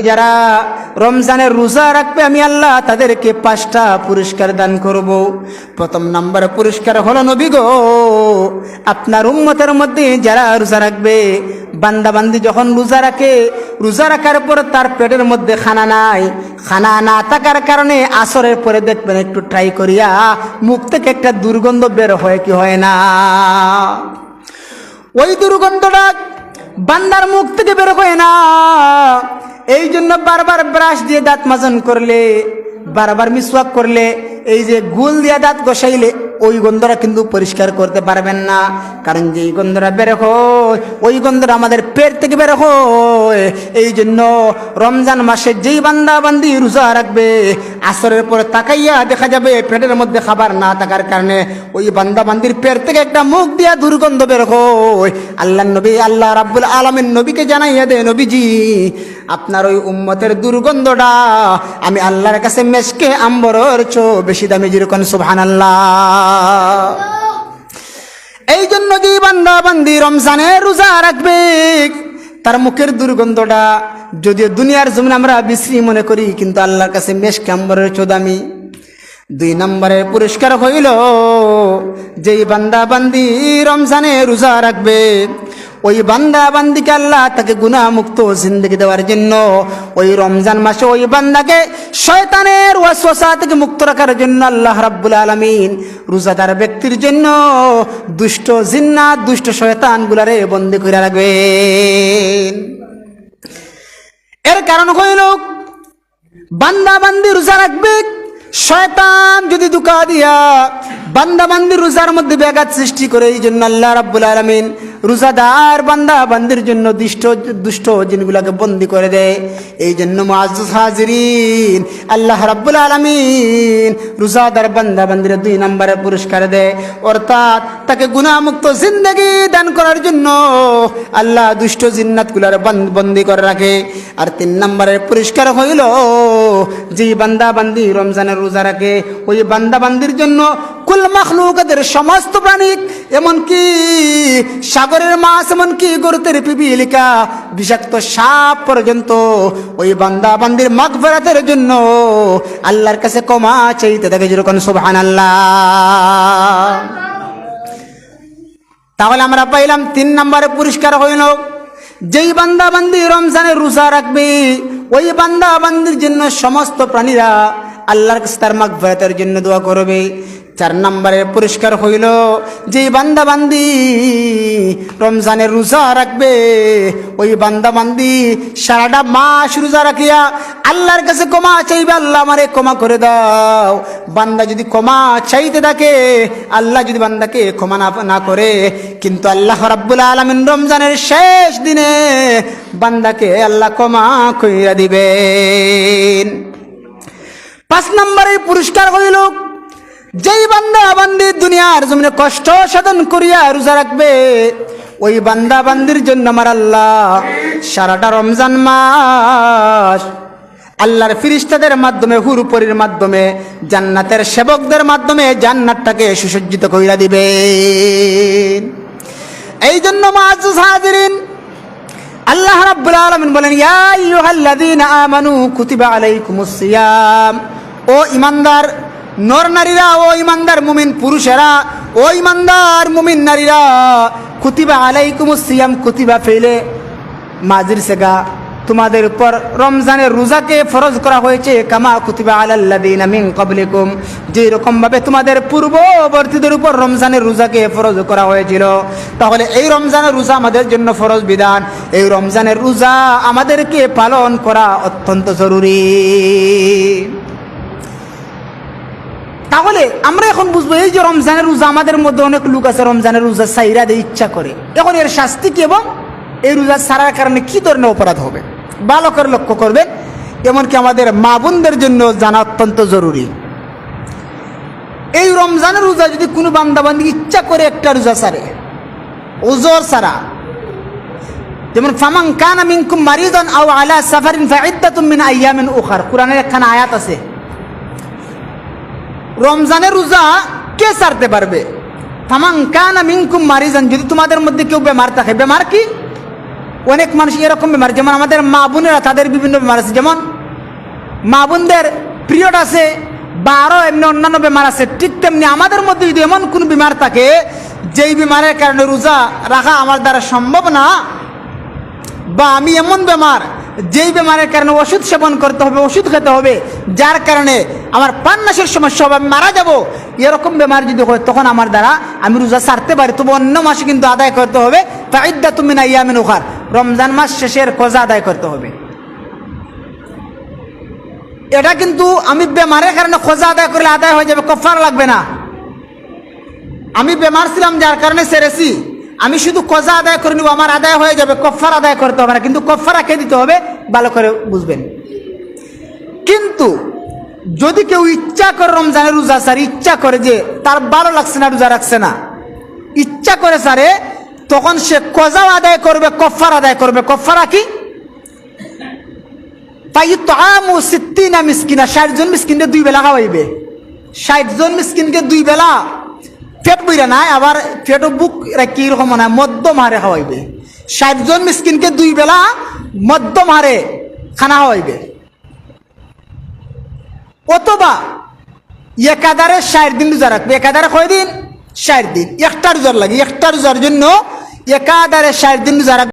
যারা রমজানের রোজা রাখবে, আমি আল্লাহ তাদেরকে পাঁচটা পুরস্কার দান করব। প্রথম নাম্বার পুরস্কার হলো, নবী গো, আপনার উম্মতের মধ্যে যারা রোজা রাখবে বান্দাবান্দি যখন রোজা রাখে, রোজা রাখার পর তার পেটের মধ্যে খানা নাই। খানা না থাকার কারণে আসরের পরে দেখবেন একটু ট্রাই করিয়া মুখ থেকে একটা দুর্গন্ধ বের হয় কি হয় না? ওই দুর্গন্ধটা বান্দার মুখ থেকে বের হয় না। এই জন্য বারবার ব্রাশ দিয়ে দাঁত মাজন করলে, বারবার মিসওয়াক করলে, এই যে গুল দিয়ে দাঁত গসাইলে ওই গন্ধটা কিন্তু পরিষ্কার করতে পারবেন না। কারণ যেই গন্ধটা বের হয়, ওই গন্ধটা আমাদের পেট থেকে বের হয়। এই জন্য রমজান মাসে যেই বান্দা বান্দি রোজা রাখবে, আসরের পরে তাকাইয়া দেখা যাবে পেটের মধ্যে খাবার না থাকার কারণে ওই বান্দা বান্দির পেট থেকে একটা মুখ দিয়া দুর্গন্ধ বের হয়। আল্লাহ নবী, আল্লাহ রাব্বুল আলমের নবীকে জানাইয়া দে নবীজি আপনার ওই উম্মতের দুর্গন্ধটা আমি আল্লাহর কাছে মেশকে আম্বরের চো বেশি দামি যেরকম সুবহান এই জন্য যে বান্দা বান্দি রমজানে রোজা রাখবে, তার মুখের দুর্গন্ধটা যদিও দুনিয়ার জমিন আমরা বিশ্রী মনে করি, কিন্তু আল্লাহর কাছে আম্বরের চো দামি। দুই নম্বরের পুরস্কার হইল, যেই বান্দা বান্দি রমজানে রোজা রাখবে ওই বান্দা বান্দিকে আল্লাহ তাকে গুণামুক্ত জিন্দগি দেওয়ার জন্য, ওই রমজান মাসে ওই বান্দাকে শয়তানের ওয়াসওয়াসা থেকে মুক্ত রাখার জন্য আল্লাহ রাব্বুল আলামিন রোজাদার ব্যক্তির জন্য দুষ্ট জিন্নাত, দুষ্ট শয়তান গুলারে বন্দি করে রাখবেন। এর কারণ হইল, বান্দা বান্দি রোজা রাখবে, শয়তান যদি দুকা দিয়া বান্দা বান্দি রোজার মধ্যে ব্যাঘাত সৃষ্টি করে, এই জন্য আল্লাহ রাব্বুল আলমিন রোজাদার বান্দা বান্দির জন্য দুষ্ট দুষ্ট জিনগুলাকে বন্দি করে দেয়। এই জন্য হাজিরিন আল্লাহ রাব্বুল আলমিন রোজাদার বান্দা বান্দির দুই নম্বরে পুরস্কার দেয়। অর্থাৎ তাকে গুণামুক্ত জিন্দগি দান করার জন্য আল্লাহ দুষ্ট জিন্নাতগুলার বন- বন্দি করে রাখে। আর তিন নম্বরের পুরস্কার হইল যে বান্দা বান্দি রমজানের রোজা রাখে, ওই বান্দা বান্দির জন্য কুল মাখলুকাদের সমস্ত প্রাণী, এমনকি সাগরের মাছ, এমনকি গরুতের পিপিলিকা, বিষাক্ত সাপ পর্যন্ত ওই বান্দা বান্দির মাঘ ফেরাতের জন্য আল্লাহর কাছে কমা চাইতে থাকে যেরকম সুবহান আল্লাহ তাহলে আমরা পাইলাম তিন নম্বরে পুরস্কার হইল, যেই বান্দা বান্দি রমজানে রোজা রাখবে, ওই বান্দা বান্দির জন্য সমস্ত প্রাণীরা আল্লাহর কাছে তার মাগফিরাতের জন্য দোয়া করবে। চার নম্বরের পুরস্কার হইল যে বান্দা বান্দি রমজানের রোজা রাখবে, ওই বান্দা বান্দি সারাটা মাস রোজা রাখিয়া আল্লাহর কাছে ক্ষমা চাইবে, আল্লাহ আমারে ক্ষমা করে দাও। বান্দা যদি ক্ষমা চাইতে থাকে, আল্লাহ যদি বান্দাকে ক্ষমা না করে, কিন্তু আল্লাহ রাব্বুল আলমিন রমজানের শেষ দিনে বান্দাকে আল্লাহ ক্ষমা কইরা দিবেন। পাঁচ নম্বরের পুরস্কার হইল যেই বান্দা বান্দি দুনিয়ার জমিনে কষ্ট সাধন করিয়া রোজা রাখবে, ওই বান্দা বান্দির জন্য আমার আল্লাহ সারাটা রমজান মাস আল্লাহর ফিরিস্তাদের মাধ্যমে, হুরুপরির মাধ্যমে, জান্নাতের সেবকদের মাধ্যমে জান্নাতটাকে সুসজ্জিত কইরা দিবে এই জন্য মাজ হাজিরিন, আল্লাহ রাব্বুল আলামিন বলেন, ইয়া আইয়ুহাল্লাযীনা আমানু কুতিবা আলাইকুমুস সিয়াম। ও ইমানদার নর নারীরা, ও ইমানদার মুমিন পুরুষেরা, ও ইমানদার মুমিন নারীরা, কুতিবা আলাইকুমুস সিয়াম, কুতিবা ফেলে মাজির সেগা। তোমাদের উপর রমজানের রোজাকে ফরজ করা হয়েছে, কামা কুতিবা আলাল্লাযীনা মিন ক্বাবলিকুম। যে রকম ভাবে তোমাদের পূর্ববর্তীদের উপর রমজানের রোজাকে ফরজ করা হয়েছিল, তাহলে এই রমজানের রোজা আমাদের জন্য ফরজ বিধান। এই রমজানের রোজা আমাদেরকে পালন করা অত্যন্ত জরুরি। তাহলে আমরা এখন বুঝব, এই যে রমজানের রোজা, আমাদের মধ্যে অনেক লোক আছে রমজানের রোজা সাইরা দিয়ে, ইচ্ছা করে। এখন এর শাস্তি কি এবং এই রোজা সারার কারণে কি ধরনের অপরাধ হবে? ভালো করে লক্ষ্য করবেন এমনকি আমাদের মা বোনদের জন্য জানা অত্যন্ত জরুরি। এই রমজানের রোজা যদি কোনো বান্দাবান্দি ইচ্ছা করে একটা রোজা সারে ওজোর সারা যেমন ফামাং কান মিনকুম মারিদান আও আলা সাফারিন ফাইদ্দাতুম মিন আইয়ামিন উখার। কোরআনের একখানা আয়াত আছে রমজানের রোজা কে সারতে পারবে? ফামাং কানা মারিজান, যদি তোমাদের মধ্যে কেউ বেমার থাকে, বেমার কি? অনেক মানুষ এরকম বেমার, যেমন আমাদের মা বোনেরা তাদের বিভিন্ন বেমার আছে। যেমন মা বোনদের পিরিয়ড আছে বা আরও এমনি অন্যান্য বেমার আছে। ঠিক তেমনি আমাদের মধ্যে যদি এমন কোন বিমার থাকে, যেই বিমারের কারণে রোজা রাখা আমার দ্বারা সম্ভব না, বা আমি এমন বেমার যেই বেমারের কারণে ওষুধ সেবন করতে হবে, ওষুধ খেতে হবে, যার কারণে আমার পান্নাসের সমস্যা হবে, আমি মারা যাব, এরকম বেমার যদি হয়, তখন আমার দ্বারা আমি রোজা সারতে পারি, তবু অন্য মাসে কিন্তু আদায় করতে হবে। তাইদা তুমি না ইয়ামিন উখার, রমজান মাস শেষের কজা আদায় করতে হবে। এটা কিন্তু আমি বেমারের কারণে খোঁজা আদায় করলে আদায় হয়ে যাবে, কফার লাগবে না। আমি বেমার ছিলাম, যার কারণে সেরেছি। আমি শুধু কজা আদায় করে নিব, আমার আদায় হয়ে যাবে, কফার আদায় করতে হবে না, কিন্তু কফার কে দিতে হবে, ভালো করে বুঝবেন। কিন্তু যদি কেউ ইচ্ছা করে রমজানের রোজা স্যার ইচ্ছা করে যে তার ভালো লাগছে না, রোজা রাখছে না, ইচ্ছা করে স্যারে তখন সে কজাও আদায় করবে, কফার আদায় করবে। কফারা কি? তাই তো আমু সিদ্দিনা মিসকিনা, ষাট জন মিসকিনকে দুই বেলা খাওয়াইবে। ষাট জন মিসকিনকে দুই বেলা পেট বইরা নাই, আবার পেটও বুক রাখি এরকম না মধ্যম হারে খাওয়াইবে। ষাটজন মিসকিনকে দুই বেলা মধ্যম হারে খানা খাওয়াইবে। অথবা একাধারে ষাট দিন রোজা রাখবে, একাধারে কয় দিন? ষাট দিন। একটা রোজার লাগে একটা রোজার জন্য একাধারে ষাট দিন রোজা রাখবে।